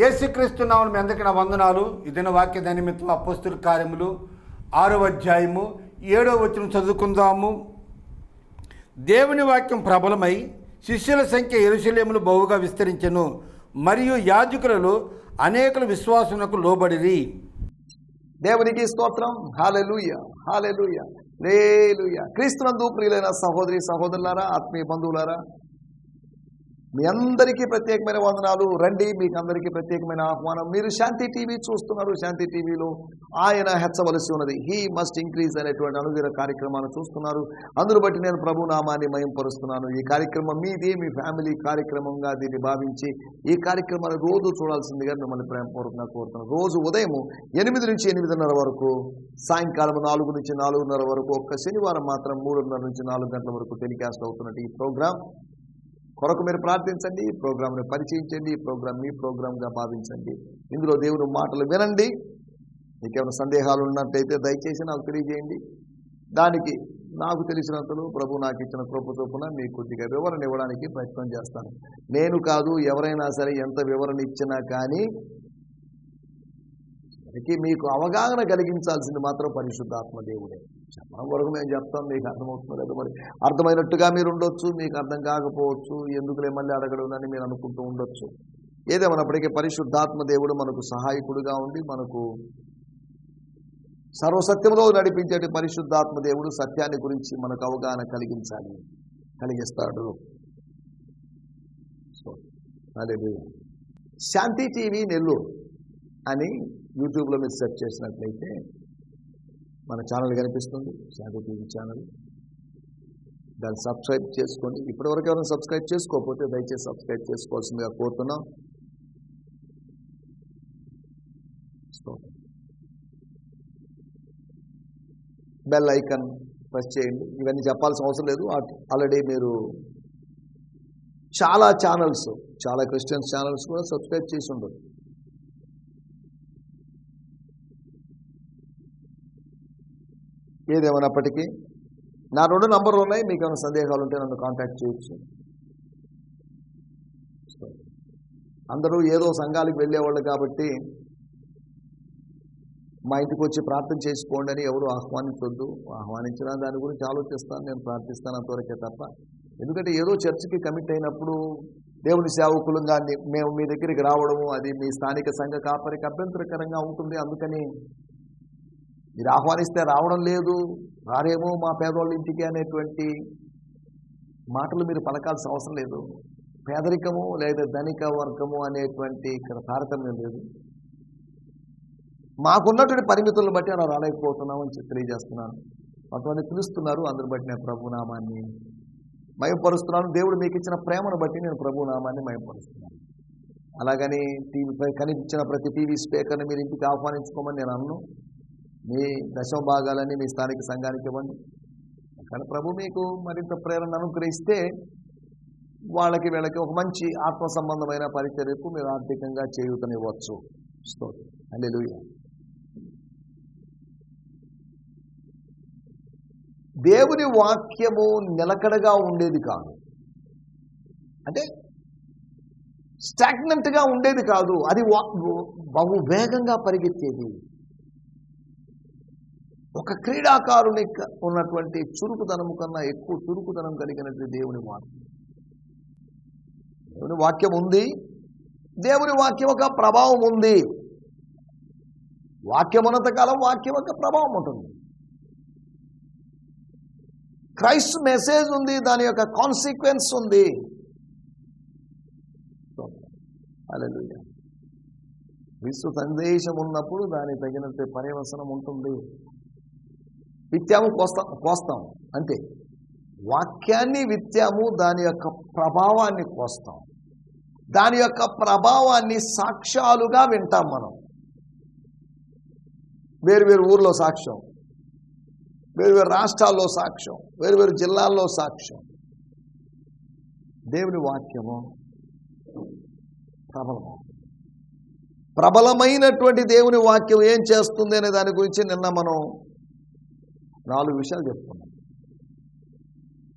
యేసుక్రీస్తు నామం మీ అందరికీ నా వందనాలు. ఇదిన వాక్య నిమిత్తం అపస్తుల కార్యములు ఆరో అధ్యాయము ఏడో వచనం చదువుకుందాము. దేవుని వాక్యం ప్రబలమై శిష్యుల సంఖ్య ఎరుశలేములు బహుగా విస్తరించెను మరియు యాజకులలో అనేకుల విశ్వాసమునకు లోబడిరి. దేవునికి స్తోత్రం. హాలెలుయ హాలెలుయ లేలుయ క్రీస్తునందు ప్రియులైన సహోదరి సహోదరులారా ఆత్మీయ బంధువులారా మీ అందరికీ ప్రత్యేకమైన వందనాలు. రండి మీకు అందరికీ ప్రత్యేకమైన ఆహ్వానం. మీరు శాంతి టీవీ చూస్తున్నారు. శాంతి టీవీలో ఆయన హెచ్చవలసి ఉన్నది. హీ మస్ట్ ఇంక్రీజ్ అనేటువంటి అనుదిన కార్యక్రమాలు చూస్తున్నారు. అందును బట్టి నేను ప్రభు నామాన్ని మయంపరుస్తున్నాను. ఈ కార్యక్రమం మీది మీ ఫ్యామిలీ కార్యక్రమంగా దీన్ని భావించి ఈ కార్యక్రమాన్ని రోజు చూడాల్సిందిగా మిమ్మల్ని ప్రేమపూర్వకంగా కోరుతున్నాను. రోజు ఉదయం ఎనిమిది నుంచి ఎనిమిదిన్నర వరకు సాయంకాలం నాలుగు నుంచి నాలుగున్నర వరకు ఒక్క శనివారం మాత్రం మూడున్నర నుంచి నాలుగు గంటల వరకు టెలికాస్ట్ అవుతున్నట్టు ఈ ప్రోగ్రాం కొరకు మీరు ప్రార్థించండి ఈ ప్రోగ్రామ్ని పరిచయించండి ఈ ప్రోగ్రామ్ మీ ప్రోగ్రామ్గా భావించండి. ఇందులో దేవుని మాటలు వినండి. మీకేమైనా సందేహాలు ఉన్నట్టయితే దయచేసి నాకు తెలియజేయండి. దానికి నాకు తెలిసినంతలో ప్రభు నాకు ఇచ్చిన కృప చొప్పున మీకు కొద్దిగా వివరణ ఇవ్వడానికి ప్రయత్నం చేస్తాను. నేను కాదు ఎవరైనా సరే ఎంత వివరణ ఇచ్చినా కానీ మీకు అవగాహన కలిగించాల్సింది మాత్రం పరిశుద్ధాత్మ దేవుడే. చెప్పడం వరకు మేము చెప్తాం మీకు అర్థమవుతుందో లేదో మరి. అర్థమైనట్టుగా మీరు ఉండొచ్చు మీకు అర్థం కాకపోవచ్చు ఎందుకులే మళ్ళీ అడగడం అని మీరు అనుకుంటూ ఉండొచ్చు. ఏదేమన్నప్పటికీ పరిశుద్ధాత్మ దేవుడు మనకు సహాయకుడుగా ఉండి మనకు సర్వసత్యంలో నడిపించేటి పరిశుద్ధాత్మ దేవుడు సత్యాన్ని గురించి మనకు అవగాహన కలిగించాలి కలిగిస్తాడు. సో అదే శాంతి టీవీ నెల్లూరు అని యూట్యూబ్లో మీరు సెర్చ్ చేసినట్లయితే మన ఛానల్ కనిపిస్తుంది సాగు టీవీ ఛానల్. దాన్ని సబ్స్క్రైబ్ చేసుకోండి. ఇప్పటివరకు ఎవరైనా సబ్స్క్రైబ్ చేసుకోకపోతే దయచేసి సబ్స్క్రైబ్ చేసుకోవాల్సిందిగా కోరుతున్నాం. బెల్ ఐకన్ ప్రెస్ చేయండి. ఇవన్నీ చెప్పాల్సిన అవసరం లేదు. ఆల్రెడీ మీరు చాలా ఛానల్స్ చాలా క్రిస్టియన్స్ ఛానల్స్ కూడా సబ్స్క్రైబ్ చేసి ఉండదు ఏదేమైనప్పటికీ నా రెండు నంబర్లు ఉన్నాయి మీకు ఏమైనా సందేహాలు ఉంటే నన్ను కాంటాక్ట్ చేయొచ్చు. అందరూ ఏదో సంఘాలకు వెళ్ళేవాళ్ళు కాబట్టి మా ఇంటికి వచ్చి ప్రార్థన చేసుకోండి అని ఎవరు ఆహ్వానించొద్దు. ఆహ్వానించినా దాని గురించి ఆలోచిస్తాను నేను ప్రార్థిస్తాను అంతవరకే తప్ప. ఎందుకంటే ఏదో చర్చికి కమిట్ అయినప్పుడు దేవుని సేవకులుగా మేము మీ దగ్గరికి రావడము అది మీ స్థానిక సంఘ కాపరికి అభ్యంతరకరంగా ఉంటుంది. అందుకని మీరు ఆహ్వానిస్తే రావడం లేదు రారేమో మా పేదవాళ్ళ ఇంటికి అనేటువంటి మాటలు మీరు పలకాల్సిన అవసరం లేదు. పేదరికము లేదా ధనిక వర్గము అనేటువంటి ఇక్కడ తారతమ్యం లేదు. మాకున్నటువంటి పరిమితులను బట్టి అలా రాలేకపోతున్నామని చెప్పి తెలియజేస్తున్నాను. కొంతమంది పిలుస్తున్నారు అందరు బట్టి నేను ప్రభునామాన్ని మయపరుస్తున్నాను. దేవుడు మీకు ఇచ్చిన ప్రేమను బట్టి నేను ప్రభునామాన్ని మయపరుస్తున్నాను. అలాగని టీవీపై కనిపించిన ప్రతి టీవీ స్పీకర్ని మీరు ఇంటికి ఆహ్వానించుకోమని నేను అన్ను. మీ దశభాగాలని మీ స్థానిక సంఘానికి ఇవ్వండి. కానీ ప్రభు మీకు మరింత ప్రేరణ అనుగ్రహిస్తే వాళ్ళకి వీళ్ళకి ఒక మంచి ఆత్మ సంబంధమైన పరిచర్యకు మీరు ఆర్థికంగా చేయూతనివ్వచ్చు. స్తోత్రం. హల్లెలూయా. దేవుని వాక్యము నిలకడగా ఉండేది కాదు. అంటే స్టాగ్నెంట్గా ఉండేది కాదు. అది వా- బహు వేగంగా పరిగెత్తేది. ఒక క్రీడాకారుని ఉన్నటువంటి చురుకుదనము కన్నా ఎక్కువ చురుకుదనం కలిగినది దేవుని వాక్యం. దేవుని వాక్యం ఉంది. దేవుని వాక్యం ఒక ప్రభావం ఉంది. వాక్యం కాలం వాక్యం యొక్క ప్రభావం ఉంటుంది. క్రైస్ట్ మెసేజ్ ఉంది దాని యొక్క కాన్సిక్వెన్స్ ఉంది. హల్లెలూయా. క్రీస్తు సందేశం ఉన్నప్పుడు దానికి తగినంత పర్యవసనం ఉంటుంది. విత్యాము కోస్తాం కోస్తాం అంతే. వాక్యాన్ని విత్యాము దాని యొక్క ప్రభావాన్ని కోస్తాం దాని యొక్క ప్రభావాన్ని సాక్ష్యాలుగా వింటాం మనం. వేరు వేరు ఊర్లో సాక్ష్యం. వేరు వేరు రాష్ట్రాల్లో సాక్ష్యం. వేరు వేరు జిల్లాల్లో సాక్ష్యం. దేవుని వాక్యము ప్రబలము. ప్రబలమైనటువంటి దేవుని వాక్యం ఏం చేస్తుంది అనే దాని గురించి నిన్న మనం నాలుగు విషయాలు చెప్పుకున్నాం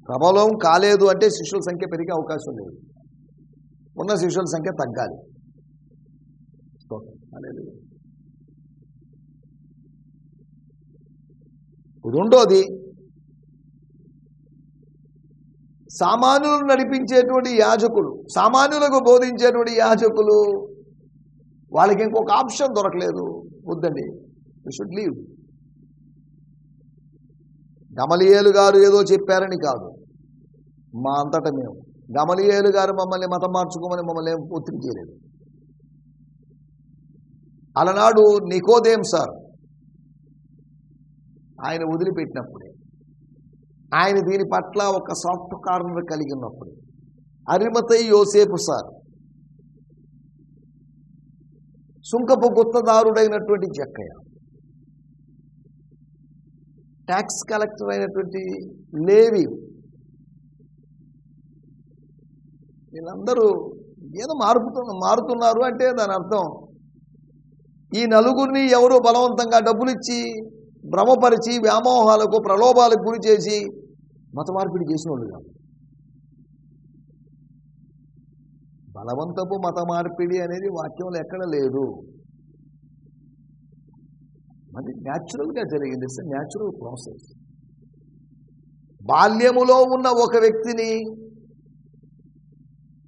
ప్రబలం కాలేదు అంటే శిష్యుల సంఖ్య పెరిగే అవకాశం లేదు. ఉన్న శిష్యుల సంఖ్య తగ్గాలి. అనేది రెండోది సామాన్యులను నడిపించేటువంటి యాజకులు సామాన్యులకు బోధించేటువంటి యాజకులు వాళ్ళకి ఇంకొక ఆప్షన్ దొరకలేదు. వద్దండి. యూ షుడ్ లీవ్ గమలియేలు గారు ఏదో చెప్పారని కాదు. మా అంతట మేము. గమలియేలు గారు మమ్మల్ని మతం మార్చుకోమని మమ్మల్ని ఏం ఒత్తిడి చేయలేదు. అలనాడు నికోదేం సార్ ఆయన వదిలిపెట్టినప్పుడే ఆయన దీని పట్ల ఒక సాఫ్ట్ కార్నర్ కలిగి ఉన్నప్పుడు అరిమతై యోసేపు సార్ సుంకపు గుత్తదారుడైనటువంటి జక్కయ్య ట్యాక్స్ కలెక్టర్ అయినటువంటి లేవి వీళ్ళందరూ ఏదో మారుతు మారుతున్నారు అంటే దాని అర్థం. ఈ నలుగురిని ఎవరో బలవంతంగా డబ్బులిచ్చి భ్రమపరిచి వ్యామోహాలకు ప్రలోభాలకు గురి చేసి మత మార్పిడి చేసిన వాళ్ళు కాదు. బలవంతపు మత మార్పిడి అనేది వాక్యంలో ఎక్కడ లేదు. మరి న్యాచురల్గా జరిగింది. ఇట్స్ న్యాచురల్ ప్రాసెస్ బాల్యములో ఉన్న ఒక వ్యక్తిని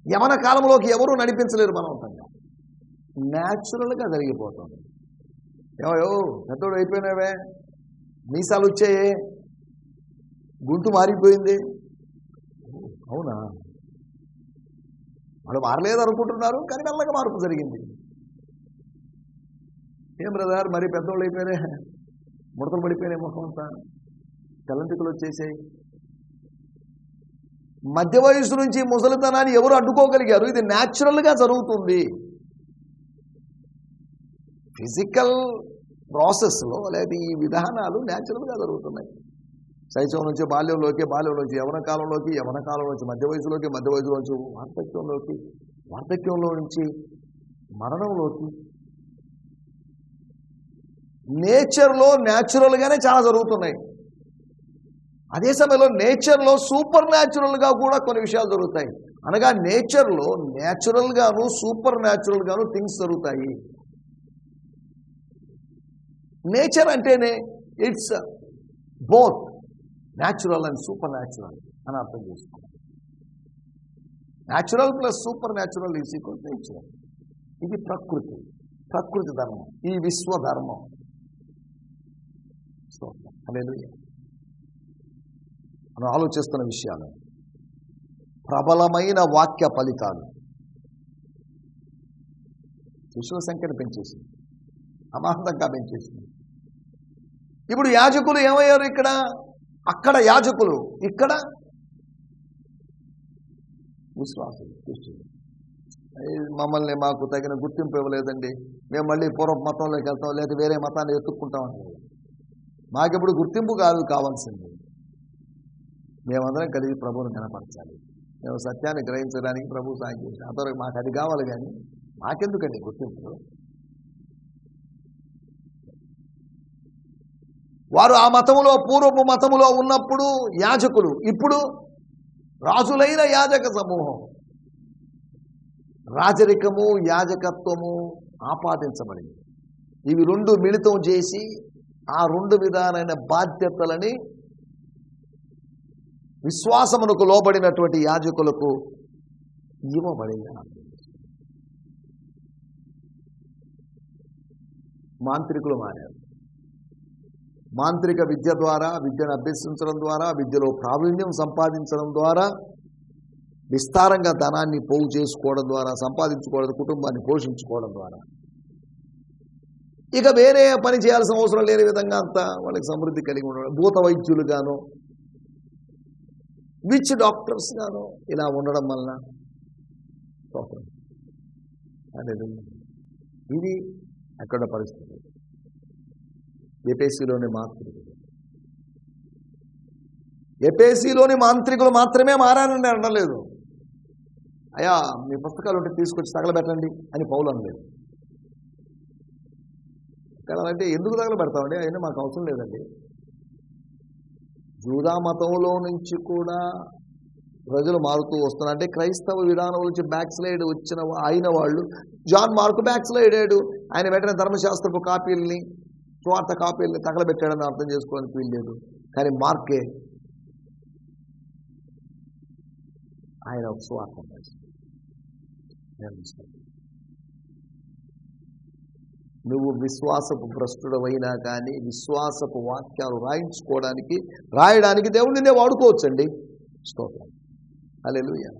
యవన కాలంలోకి ఎవరూ నడిపించలేరు బలవంతంగా న్యాచురల్గా జరిగిపోతుంది ఏమయో పెద్దోడు అయిపోయినావే మీసాలు వచ్చాయే గుంటు మారిపోయింది. అవునా? వాళ్ళు మారలేదు అనుకుంటున్నారు కానీ మెల్లగా మార్పు జరిగింది. ఏం బ్రదర్? మరి పెద్దోళ్ళు అయిపోయినా? ముడతలు పడిపోయినాయి ముఖం అంతా? తెల్లంటికలు వచ్చేసాయి. మధ్య వయసు నుంచి ముసలితనాన్ని ఎవరు అడ్డుకోగలిగారు? ఇది న్యాచురల్గా జరుగుతుంది. ఫిజికల్ ప్రాసెస్లో లేదా ఈ విధానాలు న్యాచురల్గా జరుగుతున్నాయి. శైశవం నుంచి బాల్యంలోకి బాల్యంలోకి యవన కాలంలోకి యవన కాలంలోకి మధ్య వయసులోకి మధ్య వయసులోకి వార్ధక్యంలోకి వార్ధక్యంలో నుంచి మరణంలోకి నేచర్లో న్యాచురల్గానే చాలా జరుగుతున్నాయి. అదే సమయంలో నేచర్లో సూపర్ న్యాచురల్గా కూడా కొన్ని విషయాలు జరుగుతాయి. అనగా నేచర్లో న్యాచురల్గాను సూపర్ న్యాచురల్గాను థింగ్స్ జరుగుతాయి. నేచర్ అంటేనే it's both natural and supernatural అని అర్థం చేసుకోవాలి. Natural plus supernatural is equal natural ఇది ప్రకృతి. ప్రకృతి ధర్మం. ఈ విశ్వధర్మం. హల్లెలూయా. మనం ఆలోచిస్తున్న విషయాలు. ప్రబలమైన వాక్య ఫలితాలు. శిష్యుల సంఖ్యను పెంచేసింది. అమాంతంగా పెంచేసింది. ఇప్పుడు యాజకులు ఏమయ్యారు ఇక్కడ? అక్కడ యాజకులు. ఇక్కడ విశ్వాసులు క్రిస్టియన్లు. మమ్మల్ని మాకు తగిన గుర్తింపు ఇవ్వలేదండి. మేము మళ్ళీ పూర్వ మతంలోకి వెళ్తాం లేదా వేరే మతాన్ని ఎత్తుక్కుంటాం అంటే మాకెప్పుడు గుర్తింపు కాదు కావాల్సింది. మేమందరం కలిగి ప్రభువుని కనపరచాలి. మేము సత్యాన్ని గ్రహించడానికి ప్రభు సాయం చేసి అంతవరకు మాకు అది కావాలి కానీ మాకెందుకండి గుర్తింపు? వారు ఆ మతములో పూర్వపు మతములో ఉన్నప్పుడు యాజకులు. ఇప్పుడు రాజులైన యాజక సమూహం. రాజరికము యాజకత్వము ఆపాదించబడింది. ఇవి రెండు మిళితం చేసి ఆ రెండు విధాలైన బాధ్యతలని విశ్వాసమునకు లోబడినటువంటి యాజకులకు ఇవ్వబడింది. మాంత్రికులు మారారు. మాంత్రిక విద్య ద్వారా విద్యను అభ్యసించడం ద్వారా విద్యలో ప్రావీణ్యం సంపాదించడం ద్వారా విస్తారంగా ధనాన్ని పోగు చేసుకోవడం ద్వారా సంపాదించుకోవడం కుటుంబాన్ని పోషించుకోవడం ద్వారా ఇక వేరే పని చేయాల్సిన అవసరం లేని విధంగా అంతా వాళ్ళకి సమృద్ధి కలిగి ఉండడం భూత వైద్యులుగాను విచ్ డాక్టర్స్ గాను ఇలా ఉండడం వలన స్తోత్రం. ఇది అక్కడ పరిస్థితి. ఏపీసీలోని మాంత్రికులు. ఏపీసీలోని మాంత్రికులు మాత్రమే మారానని అనలేదు అయ్యా మీ పుస్తకాలు ఉంటే తీసుకొచ్చి తగలబెట్టండి అని పౌలు అనలేదు. అంటే ఎందుకు తగలబెడతామండి అవన్నీ మాకు అవసరం లేదండి. జూదా మతంలో నుంచి కూడా ప్రజలు మారుతూ వస్తున్నారు. అంటే క్రైస్తవ విధానం నుంచి బ్యాక్ స్లైడ్ వచ్చిన అయిన వాళ్ళు జాన్ మార్క్ బ్యాక్ స్లైడ్ అయ్యాడు. ఆయన వెంటనే ధర్మశాస్త్రపు కాపీల్ని స్వార్థ కాపీల్ని తగలబెట్టాడని అర్థం చేసుకోవడానికి వీల్లేదు. కానీ మార్కే ఆయన ఒక స్వార్థం. నువ్వు విశ్వాసపు భ్రష్టుడవైనా కానీ విశ్వాసపు వాక్యాలు రాయించుకోవడానికి రాయడానికి దేవుడినే వాడుకోవచ్చండి. స్తోత్రం. అలెలుయ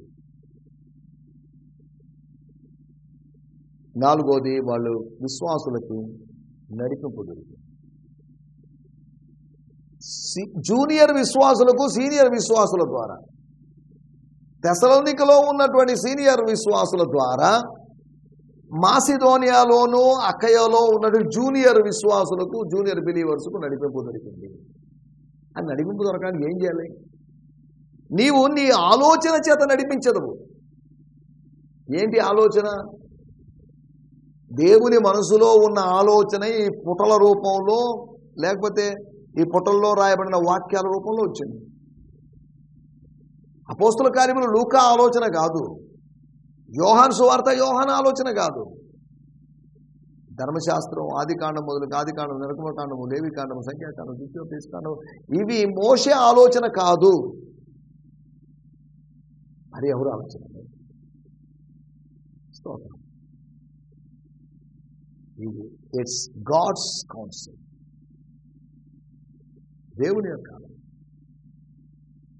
నాలుగోది వాళ్ళు విశ్వాసులకు నడిపింపు దొరికింది సి- జూనియర్ విశ్వాసులకు సీనియర్ విశ్వాసుల ద్వారా. దశలోనికలో ఉన్నటువంటి సీనియర్ విశ్వాసుల ద్వారా మాసిదోనియాలోను అక్కయలో ఉన్నటువంటి జూనియర్ విశ్వాసులకు జూనియర్ బిలీవర్స్కు నడిపింపు దొరికింది. అని నడిపింపు దొరకాలి ఏం చేయాలి? నీవు నీ ఆలోచన చేత నడిపించదు ఏంటి ఆలోచన? దేవుని మనసులో ఉన్న ఆలోచన ఈ పుటల రూపంలో లేకపోతే ఈ పుటల్లో రాయబడిన వాక్యాల రూపంలో వచ్చింది. అపోస్తుల కార్యములు లూకా ఆలోచన కాదు. యోహాన్ సువార్త యోహాన్ ఆలోచన కాదు. ధర్మశాస్త్రం ఆదికాండం మొదలు ఆదికాండం నిరకమకాండము దేవికాండము సంఖ్యాకాండం ద్వితీయోపేసకాండం ఇవి మోసే ఆలోచన కాదు. మరి ఎవరు ఆలోచన? స్తోత్రం. ఇది ఇట్స్ గాడ్స్ కౌన్సిల్ దేవుని యొక్క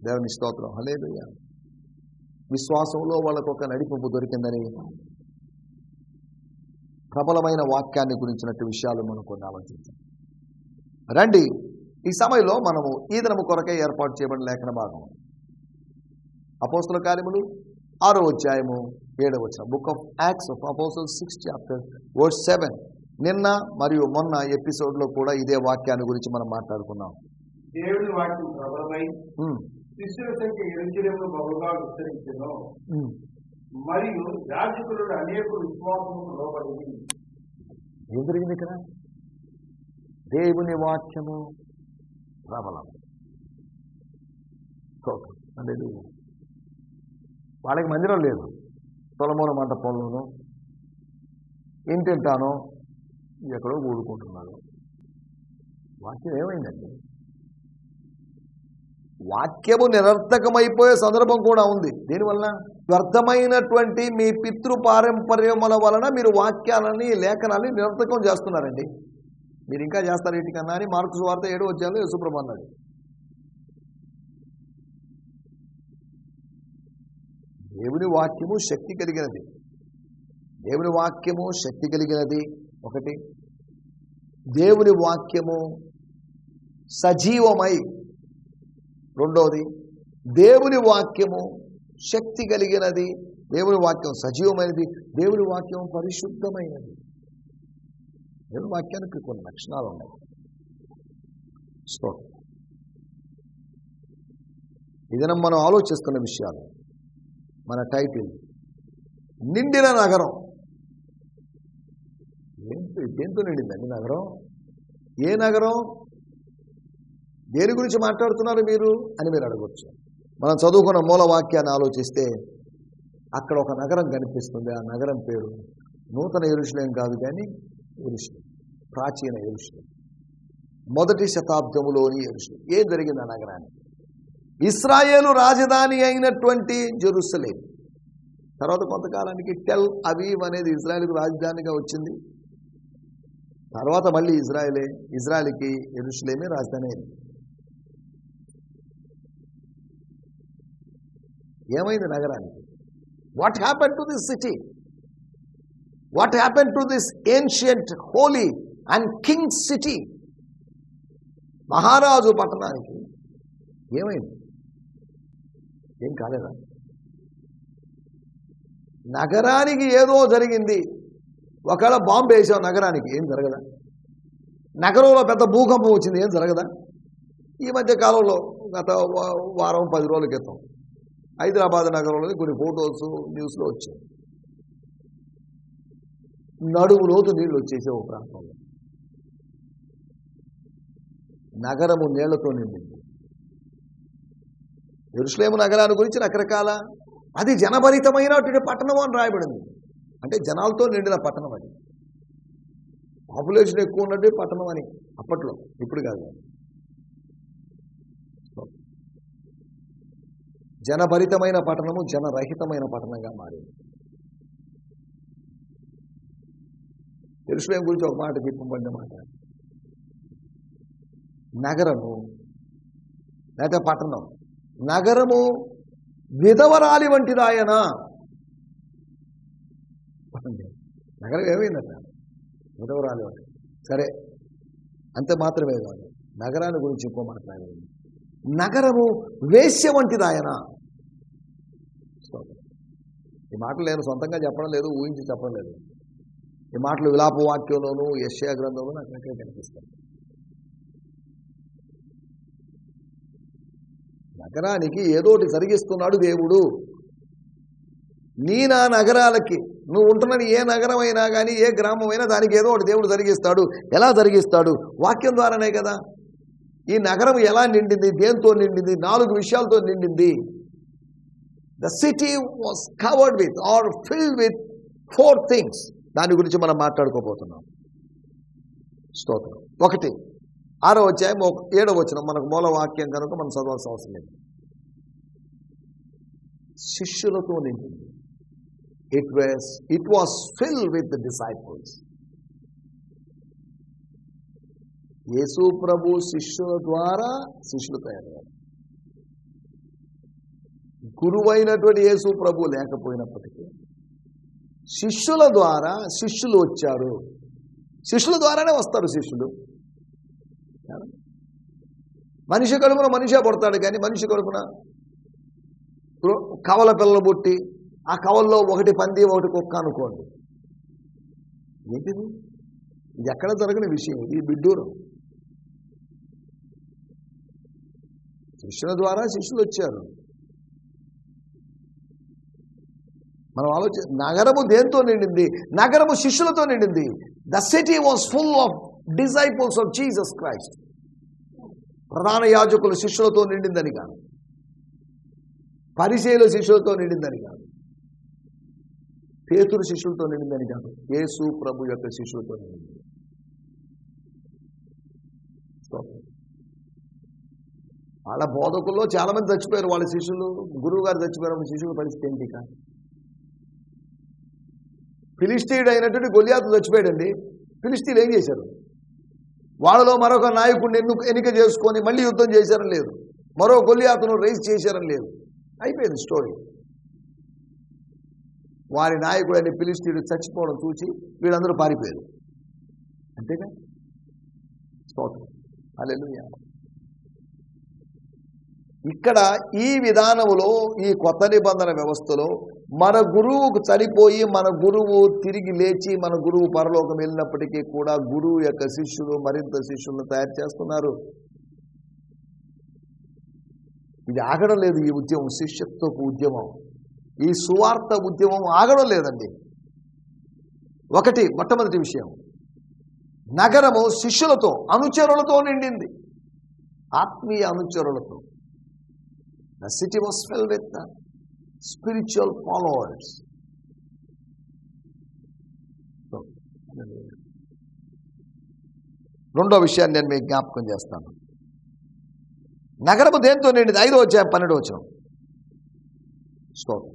దేవుని స్తోత్రం. హలేలుయ విశ్వాసంలో వాళ్ళకు ఒక నడిపింపు దొరికిందని ప్రబలమైన వాక్యాన్ని గురించినట్టు విషయాలు మనం కొన్ని ఆలోచించాం రండి ఈ సమయంలో మనము ఈ దినము కొరకే ఏర్పాటు చేయబడిన లేఖన భాగం. అపోస్తుల కార్యములు ఆరో అధ్యాయము ఏడవ వచ్చిన book of acts of apostle six chapter word seven నిన్న మరియు మొన్న ఎపిసోడ్లో కూడా ఇదే వాక్యాన్ని గురించి మనం మాట్లాడుకున్నాం. దేవుని వాక్యం ప్రబలమై శిష్యుల సంఖ్య ఎరుచలేము బహుగా విస్తరించను. మరియు యాజకులు అనేక విశ్వాసముకు లోబడి ఏం జరిగింది ఇక్కడ దేవుని వాక్యము ప్రబలం. హల్లెలూయా. వాళ్ళకి మందిరం లేదు తొలమూల మంటపంలోనూ ఇంటింటానో ఎక్కడో కూడుకుంటున్నారు వాక్యం ఏమైందండి వాక్యము నిరర్థకమైపోయే సందర్భం కూడా ఉంది. దీనివల్ల వ్యర్థమైనటువంటి మీ పితృ పారంపర్యముల వలన మీరు వాక్యాలని లేఖనాన్ని నిరర్థకం చేస్తున్నారండి. మీరు ఇంకా చేస్తారు వీటికన్నా అని మార్క్స్ వార్త ఏడు వచ్చాలో యేసుప్రభు అన్నాడు. దేవుని వాక్యము శక్తి కలిగినది. దేవుని వాక్యము శక్తి కలిగినది. ఒకటి దేవుని వాక్యము సజీవమై రెండవది దేవుని వాక్యము శక్తి కలిగినది. దేవుని వాక్యం సజీవమైనది. దేవుని వాక్యం పరిశుద్ధమైనది. దేవుని వాక్యానికి కొన్ని లక్షణాలు ఉన్నాయి. సో ఇదన మనం ఆలోచిస్తున్న విషయాలు. మన టైటిల్ నిండిన నగరం. ఏంటో దేంతో నిండిందండి నగరం? ఏ నగరం? దేని గురించి మాట్లాడుతున్నారు మీరు అని మీరు అడగచ్చు. మనం చదువుకున్న మూల వాక్యాన్ని ఆలోచిస్తే అక్కడ ఒక నగరం కనిపిస్తుంది. ఆ నగరం పేరు నూతన ఎరుషులేం కాదు కానీ ఎరుషులేం ప్రాచీన ఎరుషులేం. మొదటి శతాబ్దములోని ఎరుషులేం. ఏం జరిగింది ఆ నగరానికి? ఇస్రాయేలు రాజధాని అయినటువంటి జెరూసలేం. తర్వాత కొంతకాలానికి టెల్ అవీవ్ అనేది ఇజ్రాయెల్కి రాజధానిగా వచ్చింది. తర్వాత మళ్ళీ ఇజ్రాయలే ఇజ్రాయెల్కి ఎరుషులేమే రాజధాని అయింది. ఏమైంది నగరానికి? What happen to this city what happen to this ancient holy and king city మహారాజు పట్టణానికి ఏమైంది? ఏం కాలేదా? నగరానికి ఏదో జరిగింది. ఒకవేళ బాంబు వేసాం నగరానికి ఏం జరగదా? నగరంలో పెద్ద భూకంపం వచ్చింది ఏం జరగదా? ఈ మధ్య కాలంలో గత వారం పది రోజుల క్రితం హైదరాబాద్ నగరంలో కొన్ని ఫోటోస్ న్యూస్లో వచ్చాయి. నడుము లోతు నీళ్ళు వచ్చేసే ఒక ప్రాంతంలో నగరము నీళ్ళతో నిండింది ఎరుసలేము నగరాన్ని గురించి రకరకాల అది జనభరితమైనటువంటి పట్టణం అని రాయబడింది. అంటే జనాలతో నిండిన పట్టణం అది. పాపులేషన్ ఎక్కువ ఉన్నట్టు పట్టణం అని అప్పట్లో ఇప్పుడు కాదు. జనభరితమైన పట్టణము జనరహితమైన పట్టణంగా మారింది. తెలుసులేం గురించి ఒక మాట చెప్పబడిన మాట. నగరము లేదా పట్టణం నగరము విధవరాలి వంటిదాయన? నగరం ఏమైందట? విధవరాలి వంటి. సరే అంతే మాత్రమే కాదు. నగరాన్ని గురించి ఇంకో మాట్లాడేది నగరము వేశ్య వంటిదాయన? ఈ మాటలు నేను సొంతంగా చెప్పడం లేదు ఊహించి చెప్పడం లేదు. ఈ మాటలు విలాప వాక్యంలోనూ యశ్యా గ్రంథంలో నాకు అక్కడే కనిపిస్తాయి? నగరానికి ఏదోటి జరిగిస్తున్నాడు దేవుడు. నీ నా నగరాలకి నువ్వు ఉంటున్నది ఏ నగరమైనా కానీ ఏ గ్రామం అయినా దానికి ఏదో ఒకటి దేవుడు జరిగిస్తాడు. ఎలా జరిగిస్తాడు? వాక్యం ద్వారానే కదా. ఈ నగరం ఎలా నిండింది? దేంతో నిండింది? నాలుగు విషయాలతో నిండింది. The city was covered with or filled with four things దాని గురించి మనం మాట్లాడుకోబోతున్నాం. స్తోత్రం. ఒకటి ఆరో అధ్యాయం ఏడో వచ్చిన మనకు మూల వాక్యం కనుక మనం చదవాల్సిన అవసరం లేదు. శిష్యులతో నిండింది. It was it was fill with disciples యేసు ప్రభు శిష్యుల ద్వారా శిష్యులు తయారయ్యారు. గురువైనటువంటి యేసు ప్రభు లేకపోయినప్పటికీ శిష్యుల ద్వారా శిష్యులు వచ్చారు. శిష్యుల ద్వారానే వస్తారు శిష్యులు. మనిషి కడుపున మనిషే పడతాడు కానీ మనిషి కడుపున కవల పిల్లలు పుట్టి ఆ కవల్లో ఒకటి పంది ఒకటి కుక్క అనుకోండి. ఏంటిది? ఇది ఎక్కడ జరగని విషయం ఇది బిడ్డూరం. శిష్యుల ద్వారా శిష్యులు వచ్చారు. మనం ఆలోచి నగరము దేంతో నిండింది? నగరము శిష్యులతో నిండింది. The city was full of disciples of Jesus Christ ప్రధాన యాజకులు శిష్యులతో నిండిందని కాదు. పరిచయలు శిష్యులతో నిండిందని కాదు. పేతురు శిష్యులతో నిండిందని కాదు. యేసు ప్రభు యొక్క శిష్యులతో నిండింది. వాళ్ళ బోధకుల్లో చాలామంది చచ్చిపోయారు. వాళ్ళ శిష్యులు గురువు గారు చచ్చిపోయారు. వాళ్ళ శిష్యుల పరిస్థితి ఏంటి ఇక ఫిలిస్తీయుడు అయినటువంటి గొలియాతు చచ్చిపోయాడండి. ఫిలిస్తీన్లు ఏం చేశారు? వాళ్ళలో మరొక నాయకుడిని ఎన్ను ఎన్నిక చేసుకొని మళ్ళీ యుద్ధం చేశారని లేదు. మరో గొలియాతును రైస్ చేశారని లేదు. అయిపోయింది స్టోరీ. వారి నాయకుడని ఫిలిస్తీయుడు చచ్చిపోవడం చూసి వీళ్ళందరూ పారిపోయారు. అంతేగా? స్తోత్రం. అల్లెలు ఇక్కడ ఈ విధానములో ఈ కొత్త నిబంధన వ్యవస్థలో మన గురువుకు చనిపోయి మన గురువు తిరిగి లేచి మన గురువు పరలోకం వెళ్ళినప్పటికీ కూడా గురువు యొక్క శిష్యులు మరింత శిష్యులను తయారు చేస్తున్నారు. ఇది ఆగడం లేదు ఈ ఉద్యమం శిష్యత్వపు ఉద్యమం. ఈ సువార్త ఉద్యమం ఆగడం లేదండి. ఒకటి మొట్టమొదటి విషయం. నగరము శిష్యులతో అనుచరులతో నిండింది. ఆత్మీయ అనుచరులతో. The city was fell with spiritual followers రెండో విషయాన్ని నేను మీకు జ్ఞాపకం చేస్తాను. నగరము దేంతో నిండింది ఐదో వచ్చాయి పన్నెండు వచ్చిన స్తోత్రం.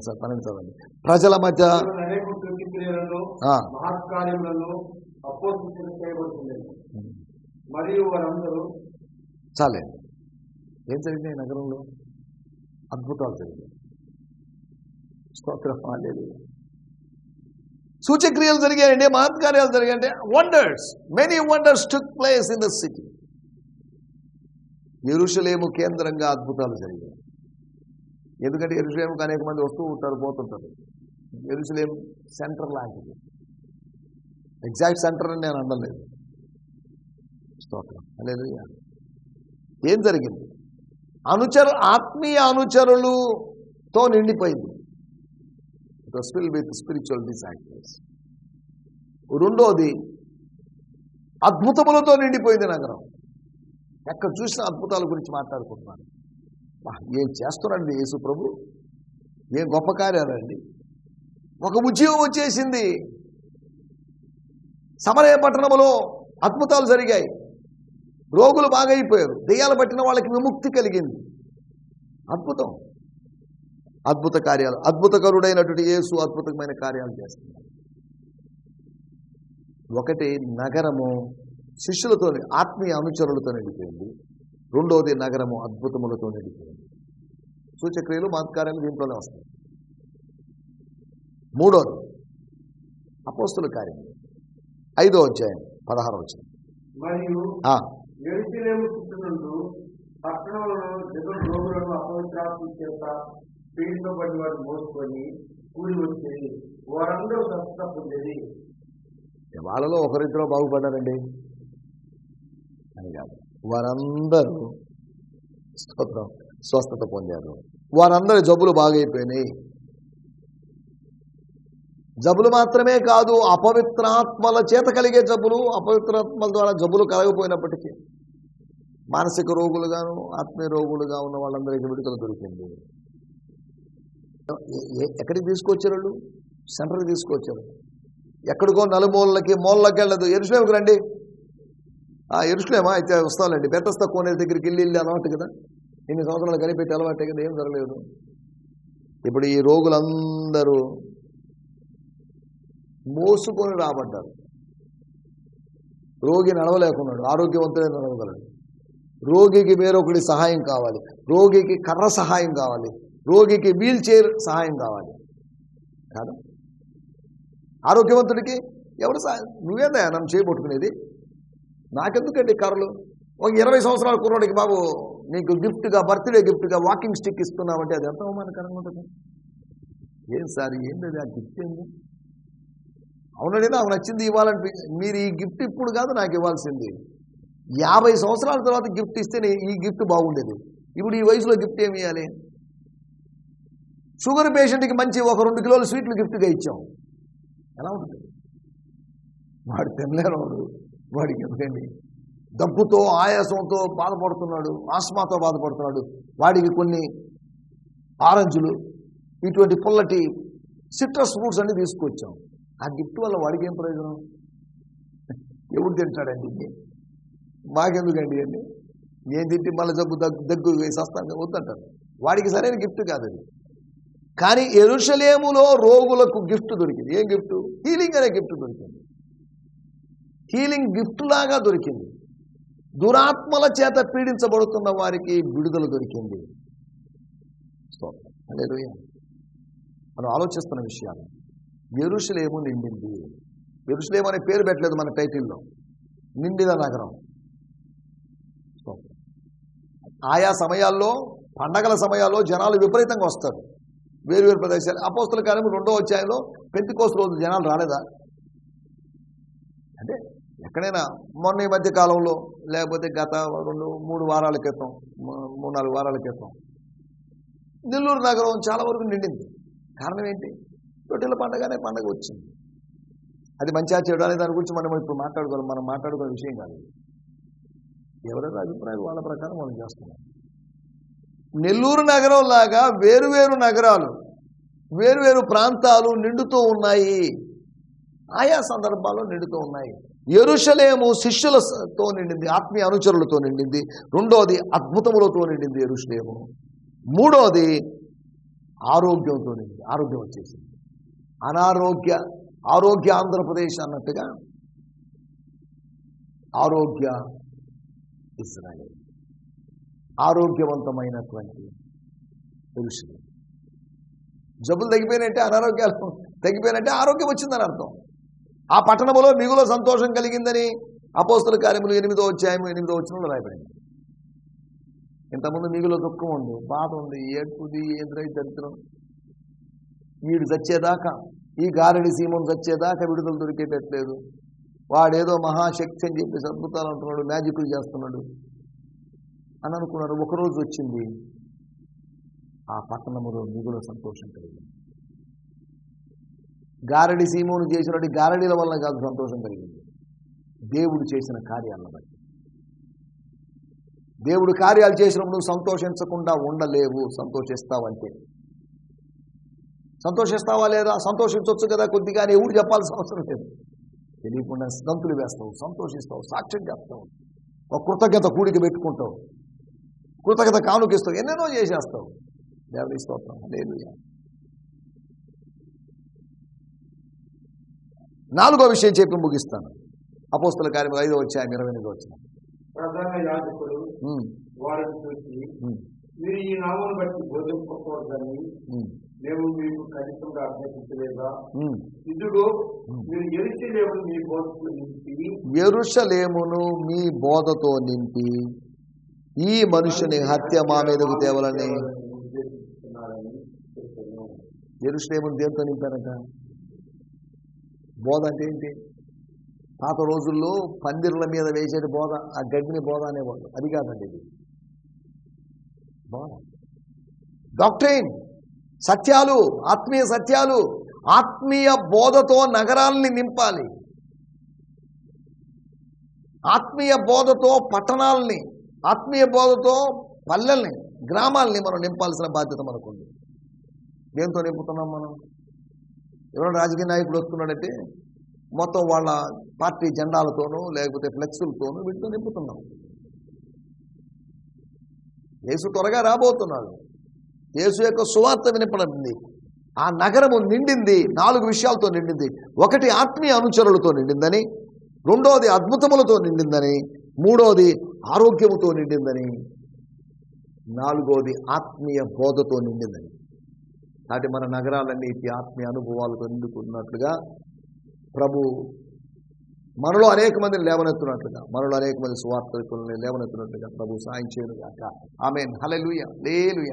సార్ పన్నెండు చదవండి. ప్రజల మధ్య చాలే. ఏం జరిగినాయి నగరంలో? అద్భుతాలు జరిగాయి. స్తోత్ర సూచక్రియలు జరిగాయండి మహత్కార్యాలు జరిగాయంటే wonders many wonders took place in the city Jerusalem కేంద్రంగా అద్భుతాలు జరిగాయి. ఎందుకంటే ఎరుషలేముకి అనేక మంది వస్తూ ఉంటారు పోతుంటారు. ఎరుషలేం సెంటర్ లాంటిది. ఎగ్జాక్ట్ సెంటర్ అని నేను అనలేదు. స్తోత్రం అనేది ఏం జరిగింది? అనుచర ఆత్మీయ అనుచరులతో నిండిపోయింది. స్పిల్ విత్ స్పిరిచువల్ డిసైపుల్స్ రెండోది అద్భుతములతో నిండిపోయింది నగరం. ఎక్కడ చూసిన అద్భుతాల గురించి మాట్లాడుకుంటున్నాను ఏం చేస్తున్నారండి యేసు ప్రభు? ఏం గొప్ప కార్యాలండి ఒక ఉద్యోగం వచ్చేసింది. సమరయ పట్టణములో అద్భుతాలు జరిగాయి. రోగులు బాగైపోయారు. దెయ్యాలు పట్టిన వాళ్ళకి విముక్తి కలిగింది. అద్భుతం. అద్భుత కార్యాలు. అద్భుతకరుడైనటువంటి యేసు అద్భుతమైన కార్యాలు చేస్తున్నారు ఒకటి నగరము శిష్యులతో ఆత్మీయ అనుచరులతో నిండిపోయింది. రెండవది నగరము అద్భుతములతో నిండిపోయింది. సూచక్రియలు మాత్కార్యాలు దీంట్లోనే వస్తాయి. మూడోది అపోస్తుల కార్యం. ఐదో అధ్యాయం పదహారు వచ్చింది మరియు ఎరుసలేము చుట్టూ పట్టణంలో జగన్ రోగులను అపవిత్రాత్మ చేత పీడింపబడి వారు మోసుకొని కూలి వచ్చేది వారందరూ స్వస్థత పొందేది. వాళ్ళలో ఒకరిద్దరూ బాగుపడ్డారండి. అని కాదు వారందరూ స్తోత్రం స్వస్థత పొందారు. వారందరి జబ్బులు బాగైపోయినాయి. జబ్బులు మాత్రమే కాదు అపవిత్రాత్మల చేత కలిగే జబ్బులు అపవిత్రాత్మల ద్వారా జబ్బులు కలగపోయినప్పటికీ మానసిక రోగులుగాను ఆత్మీయ రోగులుగా ఉన్న వాళ్ళందరికీ విడుదల దొరికింది. ఎక్కడికి తీసుకొచ్చారు వాళ్ళు? సెంటర్కి తీసుకొచ్చారు. ఎక్కడికో నలుమూలలకి మూలలకి వెళ్ళదు. ఎరుసలేముకి రండి. ఆ ఎరుసలేమా? అయితే వస్తానండి బెత్తస్త కోనేరు దగ్గరికి వెళ్ళి వెళ్ళి అలవాటు కదా. ఇన్ని సంవత్సరాలు కనిపెట్టి అలవాటే కదా ఏం జరగలేదు. ఇప్పుడు ఈ రోగులందరూ మోసుకొని రాబడ్డారు రోగి నడవలేకున్నాడు. ఆరోగ్యవంతుడే నడవగలడు. రోగికి వేరొకటి సహాయం కావాలి. రోగికి కర్ర సహాయం కావాలి. రోగికి వీల్ చైర్ సహాయం కావాలి. కాదు. ఆరోగ్యవంతుడికి ఎవరు సహాయం? నువ్వేందా నన్ను చేయబట్టుకునేది నాకెందుకండి కర్రలు? ఒక ఇరవై సంవత్సరాల కుర్రాడికి బాబు నీకు గిఫ్ట్గా బర్త్డే గిఫ్ట్గా వాకింగ్ స్టిక్ ఇస్తున్నామంటే అది ఎంత అవమానకరంగా ఉంటుంది? ఏం సార్ ఏంటది అది? ఆ గిఫ్ట్ ఏంది? అవునండి నాకు నచ్చింది ఇవ్వాలని మీరు ఈ గిఫ్ట్ ఇప్పుడు కాదు నాకు ఇవ్వాల్సింది. యాభై సంవత్సరాల తర్వాత గిఫ్ట్ ఇస్తేనే ఈ గిఫ్ట్ బాగుండేది. ఇప్పుడు ఈ వయసులో గిఫ్ట్ ఏమి ఇవ్వాలి? షుగర్ పేషెంట్కి మంచి ఒక రెండు కిలోల స్వీట్లు గిఫ్ట్గా ఇచ్చాం. ఎలా ఉంటుంది? వాడు తినలేనవాడు వాడికి ఎందుకండి దగ్గుతో ఆయాసంతో బాధపడుతున్నాడు ఆస్మాతో బాధపడుతున్నాడు. వాడికి కొన్ని ఆరెంజులు ఇటువంటి పుల్లటి సిట్రస్ ఫ్రూట్స్ అన్ని తీసుకొచ్చాం. ఆ గిఫ్ట్ వల్ల వాడికి ఏం ప్రయోజనం? ఎవడు తింటాడండి ఇది మాకెందుకండి అండి ఏం తింటే మళ్ళీ జబ్బు దగ్గు దగ్గు వేసేస్తాను వద్దంటారు. వాడికి సరైన గిఫ్ట్ కాదు అది. కానీ ఎరుషలేములో రోగులకు గిఫ్ట్ దొరికింది. ఏం గిఫ్ట్? హీలింగ్ అనే గిఫ్ట్ దొరికింది. హీలింగ్ గిఫ్ట్ లాగా దొరికింది. దురాత్మల చేత పీడించబడుతున్న వారికి విడుదల దొరికింది. స్తోత్రం. మనం ఆలోచిస్తున్న విషయాలు. ఎరుసలేము నిండింది. ఎరుసలేము అనే పేరు పెట్టలేదు మన టైటిల్లో. నిండిన నగరం. ఆయా సమయాల్లో పండగల సమయాల్లో జనాలు విపరీతంగా వస్తారు. వేరు వేరు ప్రదేశాలు. అపోస్తుల కాలం రెండో అధ్యాయంలో పెంతికోస రోజు జనాలు రాలేదా? అంటే ఎక్కడైనా మొన్న ఈ మధ్య కాలంలో లేకపోతే గత రెండు మూడు వారాల క్రితం మూడు నాలుగు వారాల క్రితం. నెల్లూరు నగరం చాలా వరకు నిండింది. కారణం ఏంటి? రొట్టెల పండగనే పండగ వచ్చింది. అది మంచిగా చేయడం అనే దాని గురించి మనం ఇప్పుడు మాట్లాడుకోవాలి. మనం మాట్లాడుకునే విషయం కాదు. ఎవరైనా అభిప్రాయం వాళ్ళ ప్రకారం మనం చేస్తున్నాం. నెల్లూరు నగరం లాగా వేరువేరు నగరాలు వేరువేరు ప్రాంతాలు నిండుతూ ఉన్నాయి. ఆయా సందర్భాల్లో నిండుతూ ఉన్నాయి. ఎరుషలేము శిష్యులతో నిండింది ఆత్మీయ అనుచరులతో నిండింది. రెండోది అద్భుతములతో నిండింది ఎరుషలేము. మూడోది ఆరోగ్యంతో నిండింది ఆరోగ్యం వచ్చేసింది. అనారోగ్య ఆరోగ్య ఆంధ్రప్రదేశ్ అన్నట్టుగా ఆరోగ్య ఇస్రాయేల్ ఆరోగ్యవంతమైనటువంటి పురుషులు జబ్బులు తగ్గిపోయినట్టే అనారోగ్యాలు తగ్గిపోయినట్టే ఆరోగ్యం వచ్చిందని అర్థం. ఆ పట్టణములో మిగులో సంతోషం కలిగిందని అపోస్తుల కార్యములు ఎనిమిదో అధ్యాయం ఎనిమిదో వచ్చినప్పుడు రాయబడింది. ఇంతకుముందు మిగులో దుఃఖం ఉంది బాధ ఉంది ఏడుపుది ఏంద్రై దరిద్రం. వీడు చచ్చేదాకా ఈ గారడి సీమం చచ్చేదాకా విడుదల దొరికేటట్లేదు. వాడేదో మహాశక్తి అని చెప్పేసి అద్భుతాలు అంటున్నాడు మ్యాజిక్లు చేస్తున్నాడు. అని అనుకున్నారు. ఒకరోజు వచ్చింది. ఆ పట్టణములో మిగుల సంతోషం కలిగింది. గారడి సీమోను చేసినటువంటి గారడీల వల్ల కాదు సంతోషం కలిగింది. దేవుడు చేసిన కార్యాలను బట్టి. దేవుడు కార్యాలు చేసినప్పుడు సంతోషించకుండా ఉండలేవు సంతోషిస్తావంటే సంతోషిస్తావా లేదా? సంతోషించవచ్చు కదా కొద్దిగా అని ఎవరు చెప్పాల్సిన అవసరం లేదు. తెలియకుండా గంతులు వేస్తావు సంతోషిస్తావు సాక్ష్యం చేస్తావు ఒక కృతజ్ఞత కూడిక పెట్టుకుంటావు. కృతజ్ఞత కానుకిస్తావు. ఎన్నెన్నో చేసేస్తావు. దేవుని స్తోత్రం. లేదు నాలుగో విషయం చెప్పి ముగిస్తాను. అపోస్తుల కార్యం ఐదో వచ్చాయి ఇరవై ఎనిమిదో వచ్చిన వారిని చూసి మీరు ఈ నామను బట్టి బోధింపకూడదని మేము మీకు ఖచ్చితంగా అభ్యర్థించలేదా? ఇదిగో మీరు ఎరిచిలేవు మీ బోధకు నింపి ఎరుషలేమును మీ బోధతో నింపి ఈ మనుషుని హత్య మా మీదకు తేవాలని ఎరుషలేమును దేంతో నింపారట? బోధ అంటే ఏంటి? పాత రోజుల్లో పందిర్ల మీద వేసేది బోధ ఆ గడ్డిని బోధ అనేవాళ్ళు. అది కాదండి ఇది. బోధ. డాక్టరైన్! సత్యాలు ఆత్మీయ సత్యాలు ఆత్మీయ బోధతో నగరాల్ని నింపాలి. ఆత్మీయ బోధతో పట్టణాలని ఆత్మీయ బోధతో పల్లెల్ని గ్రామాల్ని మనం నింపాల్సిన బాధ్యత మనకుంది. దేంతో నింపుతున్నాం మనం? ఎవరైనా రాజకీయ నాయకుడు వస్తున్నాడంటే మొత్తం వాళ్ళ పార్టీ జెండాలతోనూ లేకపోతే ఫ్లెక్సులతోనూ వీటితో నింపుతున్నాం. యేసు త్వరగా రాబోతున్నాడు. యేసు యొక్క సువార్త వినపడింది. ఆ నగరము నిండింది నాలుగు విషయాలతో నిండింది. ఒకటి ఆత్మీయ అనుచరులతో నిండిందని రెండోది అద్భుతములతో నిండిందని మూడోది ఆరోగ్యముతో నిండిందని నాలుగోది ఆత్మీయ బోధతో నిండిందని. కాబట్టి మన నగరాలన్నీ ఈ ఆత్మీయ అనుభవాలతో నిండుకున్నట్లుగా ప్రభు మనలో అనేక మందిని లేవనెత్తున్నట్లుగా మనలో అనేక మంది స్వార్థకులని లేవనెత్తున్నట్లుగా ప్రభు సాయం చేయను ఆమె హలెలుయ లేలుయ